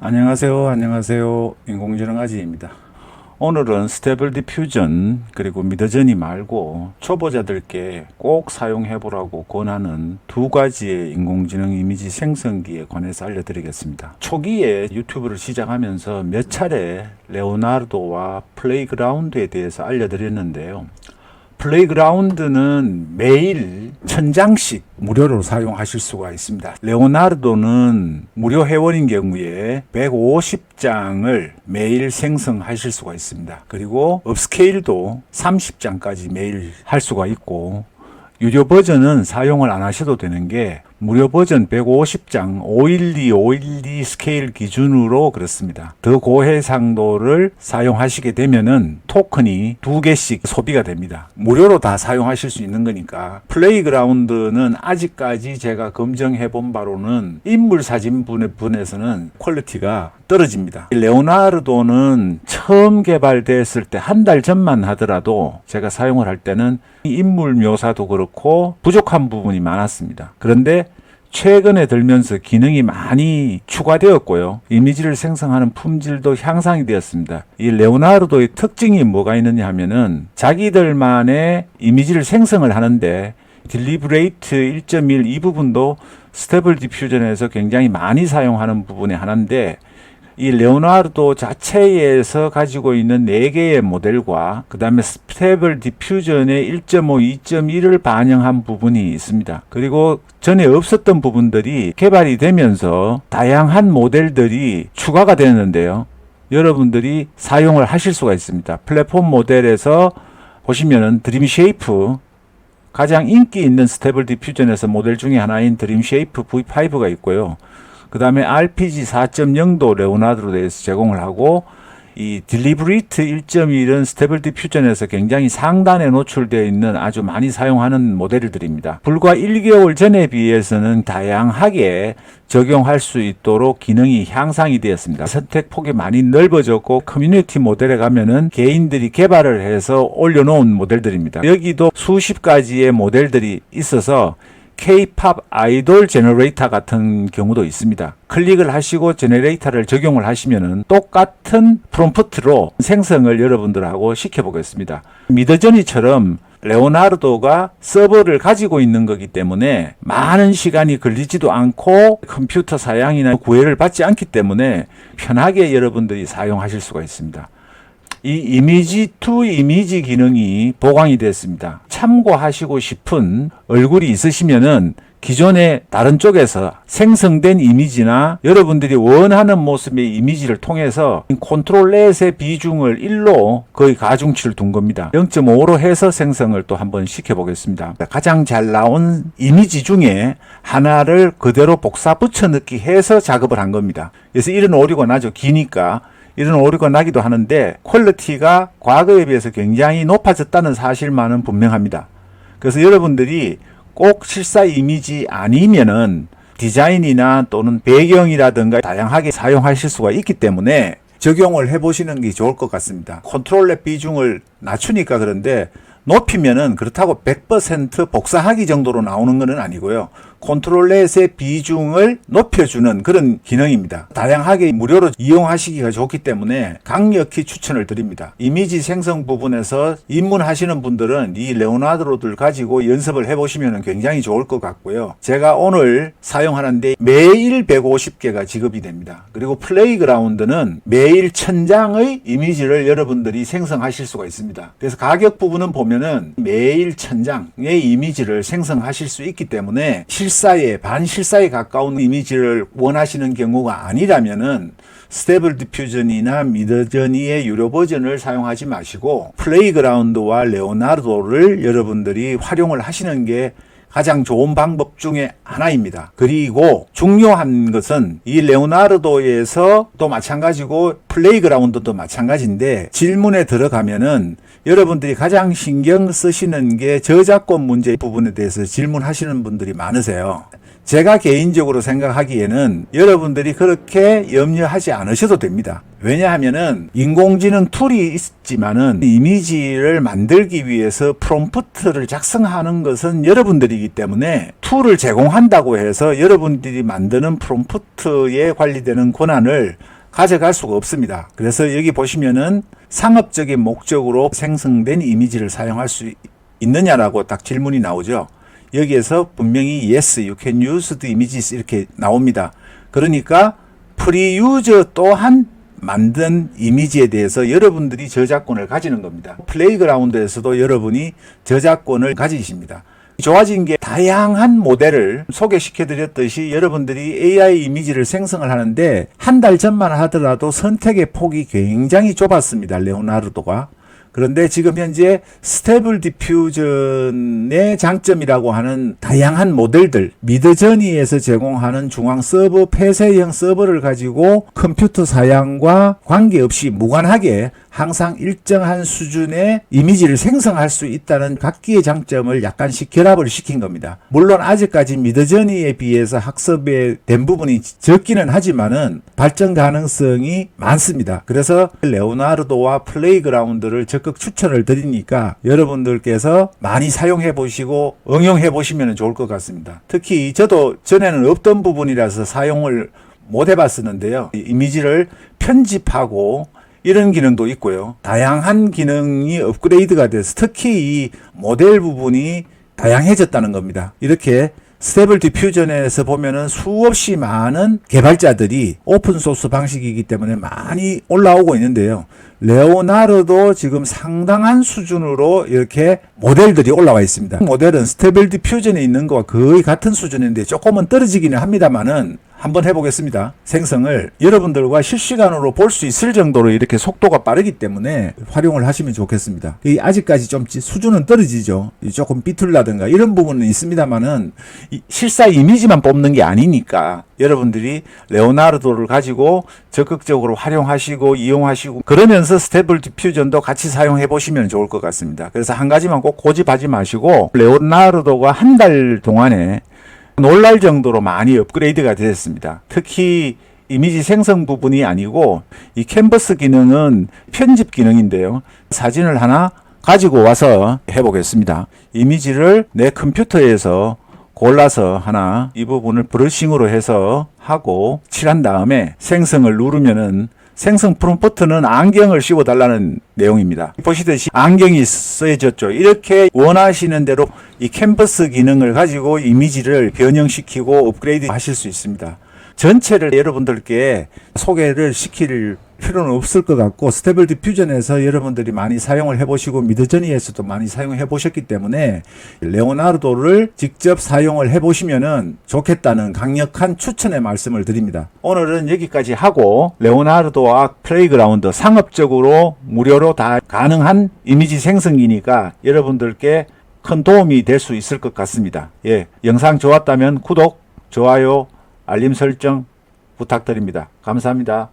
안녕하세요. 안녕하세요. 인공지능 아지입니다. 오늘은 스테블 디퓨전 그리고 미더저니 말고 초보자들께 꼭 사용해 보라고 권하는 두 가지의 인공지능 이미지 생성기에 관해서 알려드리겠습니다. 초기에 유튜브를 시작하면서 몇 차례 레오나르도와 플레이그라운드에 대해서 알려드렸는데요. 플레이그라운드는 매일 천장씩 무료로 사용하실 수가 있습니다. 레오나르도는 무료 회원인 경우에 150장을 매일 생성하실 수가 있습니다. 그리고 업스케일도 30장까지 매일 할 수가 있고 유료 버전은 사용을 안 하셔도 되는 게 무료 버전 150장 512, 512 스케일 기준으로 그렇습니다. 더 고해상도를 사용하시게 되면은 토큰이 두 개씩 소비가 됩니다. 무료로 다 사용하실 수 있는 거니까 플레이그라운드는 아직까지 제가 검증해 본 바로는 인물 사진 분에서는 퀄리티가 떨어집니다. 레오나르도는 처음 개발됐을 때 한 달 전만 하더라도 제가 사용을 할 때는 인물 묘사도 그렇고 부족한 부분이 많았습니다. 그런데 최근에 들면서 기능이 많이 추가되었고요. 이미지를 생성하는 품질도 향상이 되었습니다. 이 레오나르도의 특징이 뭐가 있느냐 하면은 자기들만의 이미지를 생성을 하는데 딜리브레이트 1.1 이 부분도 스테블 디퓨전에서 굉장히 많이 사용하는 부분의 하나인데 이 레오나르도 자체에서 가지고 있는 4개의 모델과 그 다음에 스테블 디퓨전의 1.5, 2.1을 반영한 부분이 있습니다. 그리고 전에 없었던 부분들이 개발이 되면서 다양한 모델들이 추가가 되는데요. 여러분들이 사용을 하실 수가 있습니다. 플랫폼 모델에서 보시면은 드림 쉐이프 가장 인기 있는 스테블 디퓨전에서 모델 중에 하나인 드림 쉐이프 V5가 있고요. 그 다음에 RPG 4.0도 레오나드로 대해서 제공을 하고 이 딜리브리트 1.1은 스테블 디퓨전에서 굉장히 상단에 노출되어 있는 아주 많이 사용하는 모델들입니다. 불과 1개월 전에 비해서는 다양하게 적용할 수 있도록 기능이 향상이 되었습니다. 선택 폭이 많이 넓어졌고 커뮤니티 모델에 가면은 개인들이 개발을 해서 올려놓은 모델들입니다. 여기도 수십 가지의 모델들이 있어서 K-팝 아이돌 제너레이터 같은 경우도 있습니다. 클릭을 하시고 제너레이터를 적용을 하시면은 똑같은 프롬프트로 생성을 여러분들하고 시켜보겠습니다. 미더저니처럼 레오나르도가 서버를 가지고 있는 거기 때문에 많은 시간이 걸리지도 않고 컴퓨터 사양이나 구애를 받지 않기 때문에 편하게 여러분들이 사용하실 수가 있습니다. 이 이미지 투 이미지 기능이 보강이 됐습니다. 참고하시고 싶은 얼굴이 있으시면은 기존의 다른 쪽에서 생성된 이미지나 여러분들이 원하는 모습의 이미지를 통해서 컨트롤 넷의 비중을 1로 거의 가중치를 둔 겁니다. 0.5로 해서 생성을 또 한번 시켜보겠습니다. 가장 잘 나온 이미지 중에 하나를 그대로 복사 붙여 넣기 해서 작업을 한 겁니다. 그래서 이런 오류가 나죠. 기니까. 이런 오류가 나기도 하는데 퀄리티가 과거에 비해서 굉장히 높아졌다는 사실만은 분명합니다. 그래서 여러분들이 꼭 실사 이미지 아니면은 디자인이나 또는 배경이라든가 다양하게 사용하실 수가 있기 때문에 적용을 해보시는 게 좋을 것 같습니다. 컨트롤렛 비중을 낮추니까 그런데 높이면은 그렇다고 100% 복사하기 정도로 나오는 것은 아니고요. 컨트롤렛의 비중을 높여주는 그런 기능입니다. 다양하게 무료로 이용하시기가 좋기 때문에 강력히 추천을 드립니다. 이미지 생성 부분에서 입문하시는 분들은 이 레오나르도를 가지고 연습을 해보시면 굉장히 좋을 것 같고요. 제가 오늘 사용하는데 매일 150개가 지급이 됩니다. 그리고 플레이그라운드는 매일 1000장의 이미지를 여러분들이 생성하실 수가 있습니다. 그래서 가격 부분은 보면은 매일 1000장의 이미지를 생성하실 수 있기 때문에 실 사에 반실사에 가까운 이미지를 원하시는 경우가 아니라면은 스테블 디퓨전이나 미더저니의 유료 버전을 사용하지 마시고 플레이그라운드와 레오나르도를 여러분들이 활용을 하시는 게 가장 좋은 방법 중에 하나입니다. 그리고 중요한 것은 이 레오나르도에서 또 마찬가지고 플레이그라운드도 마찬가지인데 질문에 들어가면은 여러분들이 가장 신경 쓰시는 게 저작권 문제 부분에 대해서 질문하시는 분들이 많으세요. 제가 개인적으로 생각하기에는 여러분들이 그렇게 염려하지 않으셔도 됩니다. 왜냐하면은 인공지능 툴이 있지만은 이미지를 만들기 위해서 프롬프트를 작성하는 것은 여러분들이기 때문에 툴을 제공한다고 해서 여러분들이 만드는 프롬프트에 관리되는 권한을 가져갈 수가 없습니다. 그래서 여기 보시면은 상업적인 목적으로 생성된 이미지를 사용할 수 있느냐라고 딱 질문이 나오죠. 여기에서 분명히 yes, you can use the images 이렇게 나옵니다. 그러니까 프리 유저 또한 만든 이미지에 대해서 여러분들이 저작권을 가지는 겁니다. 플레이그라운드에서도 여러분이 저작권을 가지십니다. 좋아진 게 다양한 모델을 소개시켜 드렸듯이 여러분들이 AI 이미지를 생성을 하는데 한 달 전만 하더라도 선택의 폭이 굉장히 좁았습니다. 레오나르도가. 그런데 지금 현재 스테이블 디퓨전의 장점이라고 하는 다양한 모델들, 미드저니에서 제공하는 중앙 서버 폐쇄형 서버를 가지고 컴퓨터 사양과 관계없이 무관하게 항상 일정한 수준의 이미지를 생성할 수 있다는 각기의 장점을 약간씩 결합을 시킨 겁니다. 물론 아직까지 미드저니에 비해서 학습에 된 부분이 적기는 하지만은 발전 가능성이 많습니다. 그래서 레오나르도와 플레이그라운드를 적극 추천을 드리니까 여러분들께서 많이 사용해 보시고 응용해 보시면 좋을 것 같습니다. 특히 저도 전에는 없던 부분이라서 사용을 못 해봤었는데요. 이 이미지를 편집하고 이런 기능도 있고요. 다양한 기능이 업그레이드가 돼서 특히 이 모델 부분이 다양해졌다는 겁니다. 이렇게 스테이블 디퓨전에서 보면은 수없이 많은 개발자들이 오픈소스 방식이기 때문에 많이 올라오고 있는데요. 레오나르도 지금 상당한 수준으로 이렇게 모델들이 올라와 있습니다. 모델은 스테이블 디퓨전에 있는 것과 거의 같은 수준인데 조금은 떨어지기는 합니다만은 한번 해보겠습니다. 생성을 여러분들과 실시간으로 볼 수 있을 정도로 이렇게 속도가 빠르기 때문에 활용을 하시면 좋겠습니다. 이 아직까지 좀 지- 수준은 떨어지죠. 이 조금 비틀라든가 이런 부분은 있습니다만은 이 실사 이미지만 뽑는 게 아니니까 여러분들이 레오나르도를 가지고 적극적으로 활용하시고 이용하시고 그러면서 스테이블 디퓨전도 같이 사용해 보시면 좋을 것 같습니다. 그래서 한 가지만 꼭 고집하지 마시고 레오나르도가 한 달 동안에 놀랄 정도로 많이 업그레이드가 됐습니다. 특히 이미지 생성 부분이 아니고 이 캔버스 기능은 편집 기능인데요. 사진을 하나 가지고 와서 해보겠습니다. 이미지를 내 컴퓨터에서 골라서 하나 이 부분을 브러싱으로 해서 하고 칠한 다음에 생성을 누르면은 생성 프롬프트는 안경을 씌워 달라는 내용입니다. 보시듯이 안경이 써져졌죠. 이렇게 원하시는 대로 이 캔버스 기능을 가지고 이미지를 변형시키고 업그레이드 하실 수 있습니다. 전체를 여러분들께 소개를 시킬 필요는 없을 것 같고 스테이블 디퓨전에서 여러분들이 많이 사용을 해보시고 미드저니에서도 많이 사용해 보셨기 때문에 레오나르도를 직접 사용을 해보시면은 좋겠다는 강력한 추천의 말씀을 드립니다. 오늘은 여기까지 하고 레오나르도와 플레이그라운드 상업적으로 무료로 다 가능한 이미지 생성기니까 여러분들께 큰 도움이 될 수 있을 것 같습니다. 예, 영상 좋았다면 구독, 좋아요, 알림 설정 부탁드립니다. 감사합니다.